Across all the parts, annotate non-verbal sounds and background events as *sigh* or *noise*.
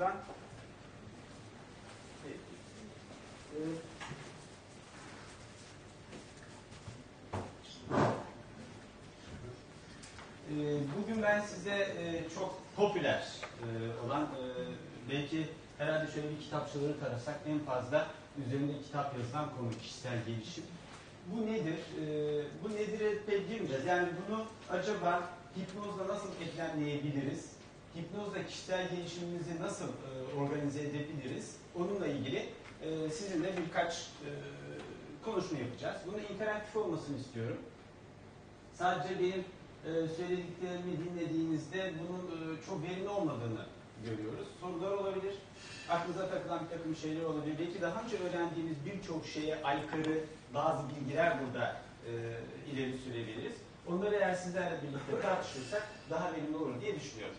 Buradan evet. Bugün ben size e, çok popüler e, olan e, belki herhalde şöyle bir kitapçıları tarasak en fazla üzerinde kitap yazılan konu kişisel gelişim. Bu nedir? Bu nedir pek girmeyeceğiz. Yani bunu acaba hipnozla nasıl eklemleyebiliriz? Hipnozla kişisel gelişimimizi nasıl e, organize edebiliriz? Onunla ilgili e, sizinle birkaç e, konuşma yapacağız. Bunun interaktif olmasını istiyorum. Sadece benim e, söylediklerimi dinlediğinizde bunun e, çok verimli olmadığını görüyoruz. Sorular olabilir, aklınıza takılan bir takım şeyler olabilir. Belki daha önce öğrendiğimiz birçok şeye aykırı bazı bilgiler burada e, ileri sürebiliriz. Onları eğer sizlerle birlikte tartışırsak daha verimli olur diye düşünüyorum.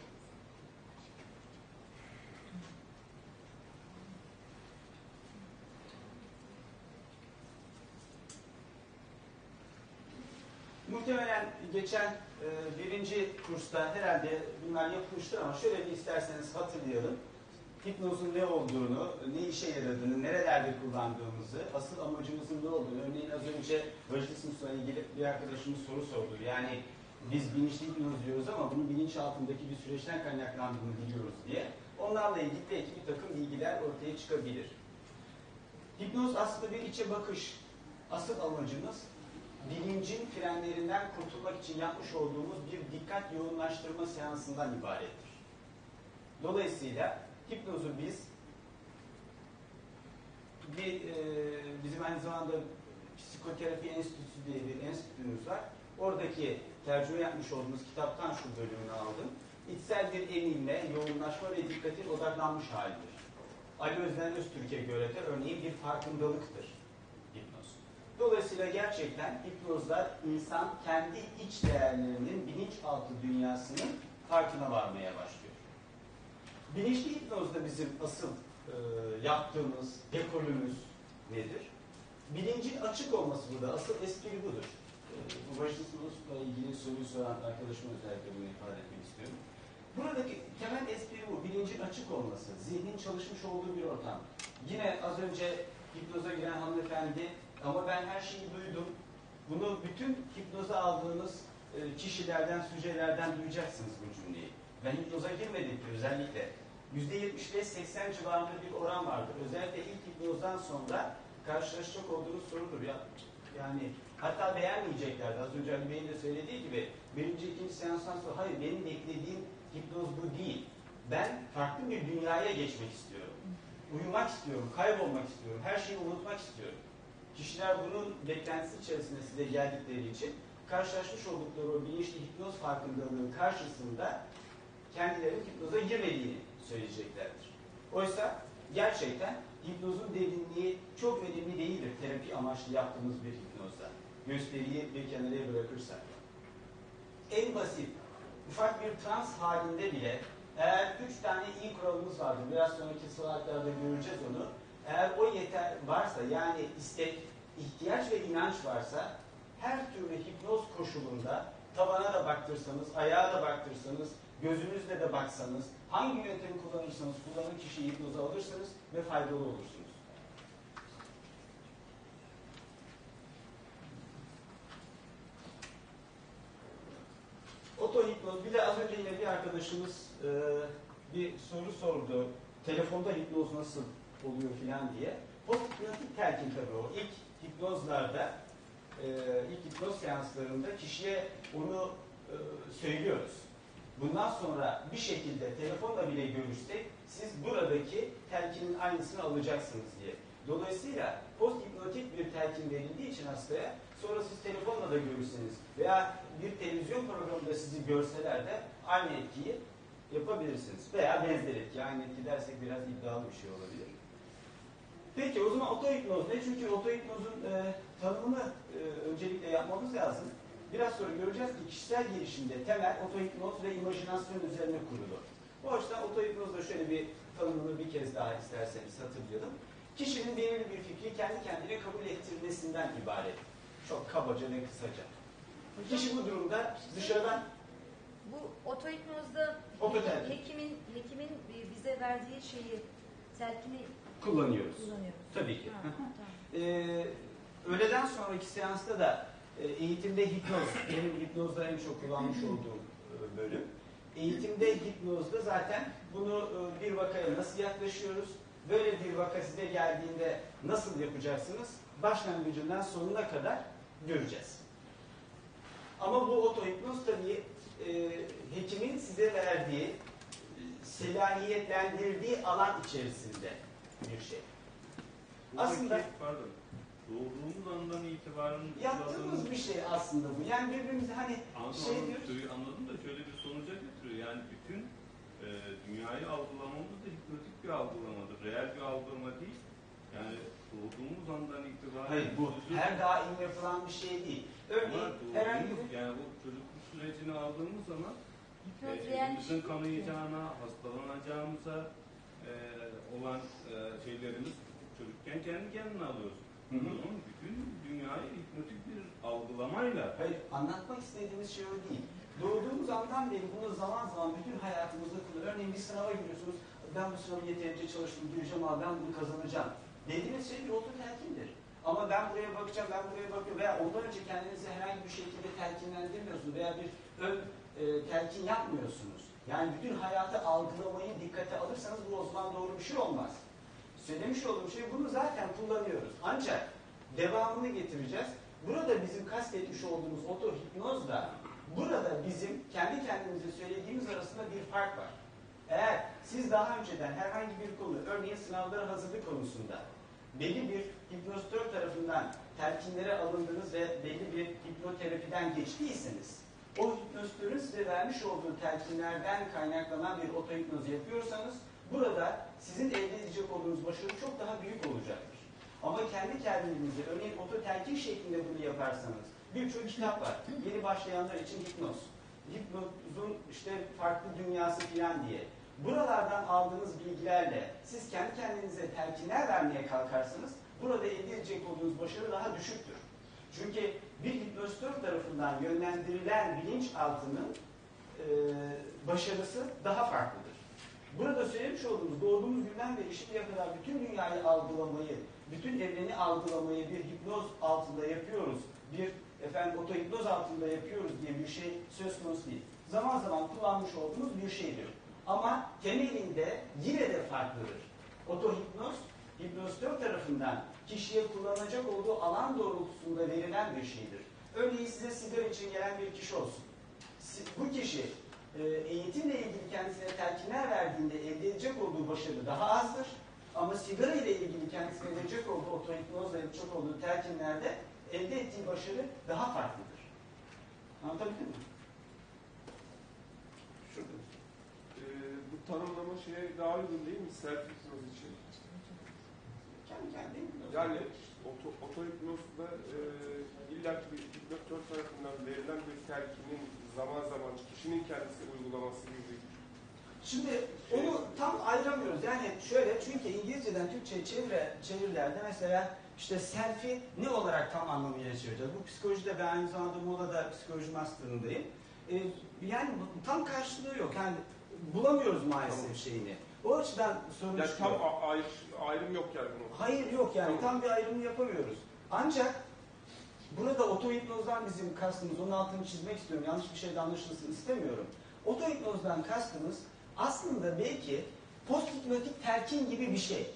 Muhtemelen geçen e, birinci kursta herhalde bunlar yapılmıştır ama şöyle bir isterseniz hatırlayalım. Hipnozun ne olduğunu, ne işe yaradığını, nerelerde kullandığımızı, asıl amacımızın ne olduğunu, örneğin az önce Vajismus'la ilgili bir arkadaşımız soru sordu. Yani biz bilinçli hipnoz diyoruz ama bunun bilinç altındaki bir süreçten kaynaklandığını biliyoruz diye. Onlarla ilgili belki bir takım bilgiler ortaya çıkabilir. Hipnoz aslında bir içe bakış. Asıl amacımız bilincin frenlerinden kurtulmak için yapmış olduğumuz bir dikkat yoğunlaştırma seansından ibarettir. Dolayısıyla hipnozu biz bir e, bizim aynı zamanda psikoterapi enstitüsü diye bir enstitümüz var. Oradaki tercüme yapmış olduğumuz kitaptan şu bölümünü aldım. İçsel bir eminle yoğunlaşma ve dikkatin odaklanmış halidir. Ali Özden Öztürk'e göre de örneğin bir farkındalıktır. Dolayısıyla gerçekten hipnozlar insan kendi iç değerlerinin bilinçaltı dünyasının farkına varmaya başlıyor. Bilinçli hipnozda bizim asıl e, yaptığımız dekolümüz nedir? Bilincin açık olması burada. Asıl espri budur. E, bu Washington'la ilgili soruyu soran arkadaşıma özellikle bunu ifade etmek istiyorum. Buradaki temel espri bu. Bilincin açık olması. Zihnin çalışmış olduğu bir ortam. Yine az önce hipnoza giren hanımefendi ama ben her şeyi duydum. Bunu bütün hipnoza aldığınız e, kişilerden, sücelerden duyacaksınız bu cümleyi. Ben hipnoza girmedim ki özellikle. %75 80 civarında bir oran vardır. Özellikle ilk hipnozdan sonra karşılaşacak olduğunuz sorudur. Ya, yani hatta beğenmeyeceklerdi. Az önce Ali Bey'in de söylediği gibi birinci, ikinci seanstan sonra hayır benim beklediğim hipnoz bu değil. Ben farklı bir dünyaya geçmek istiyorum. Uyumak istiyorum, kaybolmak istiyorum, her şeyi unutmak istiyorum. Kişiler bunun beklentisi içerisinde size geldikleri için karşılaşmış oldukları o bilinçli hipnoz farkındalığının karşısında kendilerinin hipnoza girmediğini söyleyeceklerdir. Oysa gerçekten hipnozun derinliği çok önemli değildir terapi amaçlı yaptığımız bir hipnozda. Gösteriyi bir kenara bırakırsak. En basit, ufak bir trans halinde bile eğer üç tane iyi kuralımız vardır, biraz sonraki slaytlarda göreceğiz onu. Eğer o yeter varsa yani istek, ihtiyaç ve inanç varsa her türlü hipnoz koşulunda tavana da baktırsanız, ayağa da baktırsanız, gözünüzle de baksanız, hangi yöntemi kullanırsanız kullanın kişiyi hipnoza alırsınız ve faydalı olursunuz. Otohipnoz, bir de az önce yine bir arkadaşımız e, bir soru sordu. Telefonda hipnoz nasıl oluyor filan diye. Posthipnotik telkin tabii o. İlk hipnozlarda, e, ilk hipnoz seanslarında kişiye onu e, söylüyoruz. Bundan sonra bir şekilde telefonla bile görüşsek siz buradaki telkinin aynısını alacaksınız diye. Dolayısıyla post hipnotik bir telkin verildiği için hastaya sonra siz telefonla da görürseniz veya bir televizyon programında sizi görseler de aynı etkiyi yapabilirsiniz. Veya benzer etki. Aynı etki dersek biraz iddialı bir şey olabilir. Peki o zaman otohipnoz ne? Çünkü otohipnozun e, tanımını e, öncelikle yapmamız lazım. Biraz sonra göreceğiz ki kişisel gelişimde temel otohipnoz ve imajinasyon üzerine kurulu. Bu açıdan otohipnozda şöyle bir tanımını bir kez daha isterseniz hatırlayalım. Kişinin belirli bir fikri kendi kendine kabul ettirmesinden ibaret. Çok kabaca ve kısaca. Kişi bu durumda dışarıdan Bu otohipnozda Ototelkin. hekimin hekimin bize verdiği şeyi telkini kullanıyoruz. kullanıyoruz. Tabii ki. Ha, tamam. Ee, öğleden sonraki seansta da e, eğitimde hipnoz, *clears throat* benim hipnozda en çok kullanmış *clears throat* olduğum e, bölüm. Eğitimde hipnozda zaten bunu e, bir vakaya nasıl yaklaşıyoruz? Böyle bir vaka size geldiğinde nasıl yapacaksınız? Başlangıcından sonuna kadar göreceğiz. Ama bu otohipnoz tabii e, hekimin size verdiği, selahiyetlendirdiği alan içerisinde bir şey. Buradaki, Aslında- pardon, doğduğumuz andan itibaren Yaptığımız bir şey aslında bu. Yani birbirimize hani Anladım, şey anladım. diyoruz. Anladım da şöyle bir sonuca getiriyor. Yani bütün e, dünyayı algılamamız da hipnotik bir algılamadır. Reel bir algılama değil. Yani doğduğumuz andan itibaren Hayır bu sözü- her daim yapılan bir şey değil. Örneğin herhangi bir yani bu çocukluk sürecini aldığımız zaman e, şey elimizin ki. kanayacağına, hastalanacağımıza e, olan e, şeylerimiz çocukken kendi kendine hı. Ama bütün dünyayı hipnotik bir algılamayla Hayır, anlatmak istediğimiz şey o değil. Doğduğumuz andan beri bunu zaman zaman bütün hayatımızda kullanıyoruz. Örneğin bir sınava giriyorsunuz. Ben bu sınavı yeterince çalıştım, gireceğim abi, ben bunu kazanacağım. Dediğiniz şey bir ototelkindir. Ama ben buraya bakacağım, ben buraya bakıyorum veya ondan önce kendinizi herhangi bir şekilde telkinlendirmiyorsunuz veya bir ön e, telkin yapmıyorsunuz. Yani bütün hayatı algılamayı dikkate alırsanız bu o zaman doğru bir şey olmaz. Söylemiş olduğum şey bunu zaten kullanıyoruz. Ancak devamını getireceğiz. Burada bizim kastetmiş olduğumuz otohipnoz da burada bizim kendi kendimize söylediğimiz arasında bir fark var. Eğer siz daha önceden herhangi bir konu, örneğin sınavlara hazırlık konusunda belli bir hipnozitör tarafından telkinlere alındınız ve belli bir hipnoterapiden geçtiyseniz o hipnozitörün size vermiş olduğu telkinlerden kaynaklanan bir otohipnoz yapıyorsanız burada sizin elde edecek olduğunuz başarı çok daha büyük olacaktır. Ama kendi kendinize örneğin ototelkin şeklinde bunu yaparsanız birçok kitap var. Yeni başlayanlar için hipnoz. Hipnozun işte farklı dünyası filan diye. Buralardan aldığınız bilgilerle siz kendi kendinize telkinler vermeye kalkarsanız burada elde edecek olduğunuz başarı daha düşüktür. Çünkü bir hipnozitör tarafından yönlendirilen bilinçaltının e, başarısı daha farklıdır. Burada söylemiş olduğumuz doğduğumuz günden beri şimdiye kadar bütün dünyayı algılamayı, bütün evreni algılamayı bir hipnoz altında yapıyoruz, bir efendim otohipnoz altında yapıyoruz diye bir şey söz konusu değil. Zaman zaman kullanmış olduğumuz bir şeydir. Ama temelinde yine de farklıdır. Otohipnoz, hipnozitör tarafından kişiye kullanacak olduğu alan doğrultusunda verilen bir şeydir. Örneğin size sigara için gelen bir kişi olsun. Bu kişi e, eğitimle ilgili kendisine telkinler verdiğinde elde edecek olduğu başarı daha azdır. Ama sigara ile ilgili kendisine verecek olduğu otohipnozla yapacak olduğu telkinlerde elde ettiği başarı daha farklıdır. Anlatabildim mi? Şurada. Ee, bu tanımlama şeye daha uygun değil mi? Self için. Kendi kendine. Yani oto, otohipnozda e, illa ki bir hipnotör tarafından verilen bir telkinin zaman zaman kişinin kendisi uygulaması gibi Şimdi onu tam ayıramıyoruz. Yani şöyle çünkü İngilizceden Türkçe'ye çevire, çevirilerde mesela işte selfie ne olarak tam anlamıyla çevireceğiz? Bu psikolojide ben aynı zamanda Muğla'da psikoloji master'ındayım. Ee, yani tam karşılığı yok. Yani bulamıyoruz maalesef Tamam. şeyini. O açıdan sorun çıkıyor. tam a- ayrı, ayrım yok yani bunun. Hayır yok yani tam bir ayrımı yapamıyoruz. Ancak burada otohipnozdan bizim kastımız, onun altını çizmek istiyorum. Yanlış bir şey de anlaşılsın istemiyorum. Otohipnozdan kastımız aslında belki posthipnotik telkin gibi bir şey.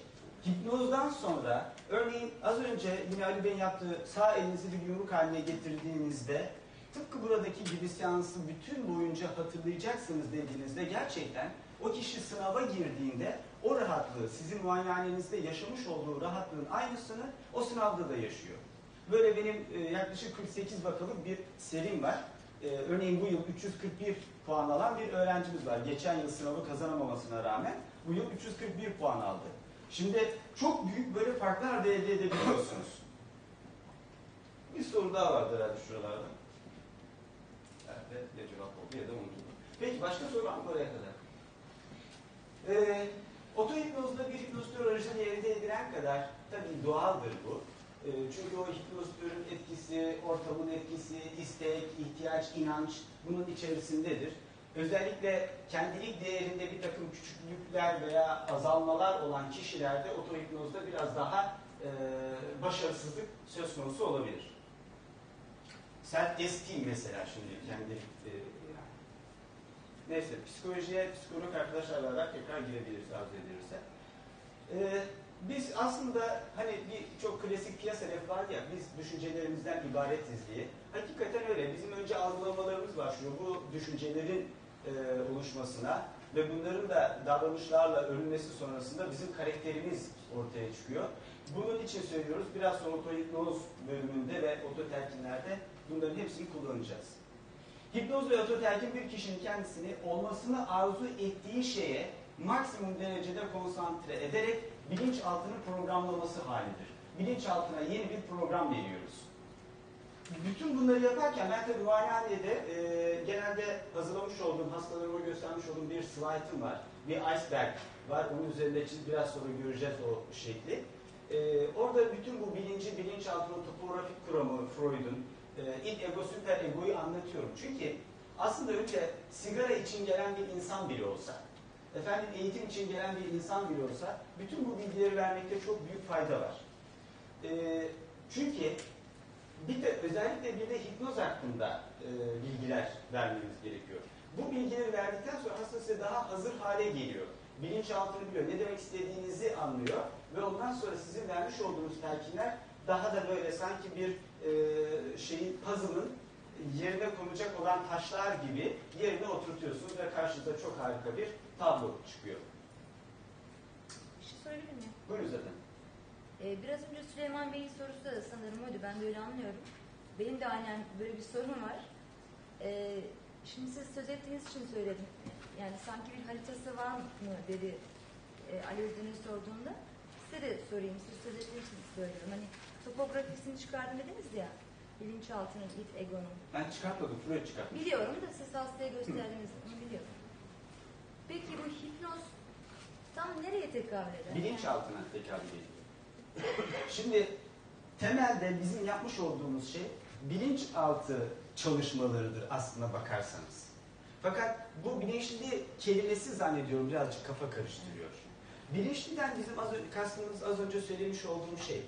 Hipnozdan sonra örneğin az önce yine Ali Bey'in yaptığı sağ elinizi bir yumruk haline getirdiğinizde tıpkı buradaki gibi seansı bütün boyunca hatırlayacaksınız dediğinizde gerçekten o kişi sınava girdiğinde o rahatlığı sizin muayenehanenizde yaşamış olduğu rahatlığın aynısını o sınavda da yaşıyor. Böyle benim e, yaklaşık 48 vakalık bir serim var. E, örneğin bu yıl 341 puan alan bir öğrencimiz var. Geçen yıl sınavı kazanamamasına rağmen bu yıl 341 puan aldı. Şimdi çok büyük böyle farklar da elde edebiliyorsunuz. Bir soru daha vardı herhalde şuralarda. Evet, ya cevap oldu ya da unutuldu. Peki başka soru var mı buraya kadar? Ee, otohipnozda bir hipnozitör aracılığıyla elde edilen kadar tabii doğaldır bu. Ee, çünkü o hipnozitörün etkisi, ortamın etkisi, istek, ihtiyaç, inanç bunun içerisindedir. Özellikle kendilik değerinde bir takım küçüklükler veya azalmalar olan kişilerde otohipnozda biraz daha e, başarısızlık söz konusu olabilir. Self esteem mesela şimdi kendi e, Neyse psikolojiye psikolog arkadaşlarla beraber tekrar girebiliriz arzu edilirse. Ee, biz aslında hani bir çok klasik piyasa lafı var ya biz düşüncelerimizden ibaretiz diye. Hakikaten öyle. Bizim önce algılamalarımız başlıyor. Bu düşüncelerin e, oluşmasına ve bunların da davranışlarla örülmesi sonrasında bizim karakterimiz ortaya çıkıyor. Bunun için söylüyoruz. Biraz sonra otohipnoz bölümünde ve ototelkinlerde bunların hepsini kullanacağız. Hipnoz ve ototelkin bir kişinin kendisini olmasını arzu ettiği şeye maksimum derecede konsantre ederek bilinçaltını programlaması halidir. Bilinçaltına yeni bir program veriyoruz. Bütün bunları yaparken ben tabii muayenehanede e, genelde hazırlamış olduğum, hastalarıma göstermiş olduğum bir slaytım var. Bir iceberg var. Onun üzerinde çiz biraz sonra göreceğiz o şekli. E, orada bütün bu bilinci, bilinçaltının topografik kuramı Freud'un, e, id ego, süper egoyu anlatıyorum. Çünkü aslında önce sigara için gelen bir insan bile olsa, efendim eğitim için gelen bir insan bile olsa, bütün bu bilgileri vermekte çok büyük fayda var. E, çünkü bir de özellikle bir de hipnoz hakkında e, bilgiler vermeniz gerekiyor. Bu bilgileri verdikten sonra hasta size daha hazır hale geliyor. Bilinçaltını biliyor, ne demek istediğinizi anlıyor ve ondan sonra sizin vermiş olduğunuz telkinler daha da böyle sanki bir e, şeyin puzzle'ın yerine konacak olan taşlar gibi yerine oturtuyorsunuz ve karşınıza çok harika bir tablo çıkıyor. Bir şey sorabilir miyim? Buyurun zaten. Ee, biraz önce Süleyman Bey'in sorusu da sanırım oydu. Ben de öyle anlıyorum. Benim de aynen böyle bir sorun var. Ee, şimdi siz söz ettiğiniz için söyledim. Yani sanki bir haritası var mı dedi e, Ali Özden'e sorduğunda. Size de sorayım. Siz söz ettiğiniz için söylüyorum. Hani topografisini çıkardım dediniz ya. Bilinçaltının, it egonun. Ben çıkartmadım, Freud çıkartmış. Biliyorum da siz hastaya gösterdiniz. Onu biliyorum. Peki bu hipnoz tam nereye tekabül eder? bilinçaltına tekabül ediyor. Şimdi temelde bizim yapmış olduğumuz şey bilinçaltı çalışmalarıdır aslına bakarsanız. Fakat bu bilinçli kelimesi zannediyorum birazcık kafa karıştırıyor. Bilinçliden bizim az önce, kastımız az önce söylemiş olduğum şey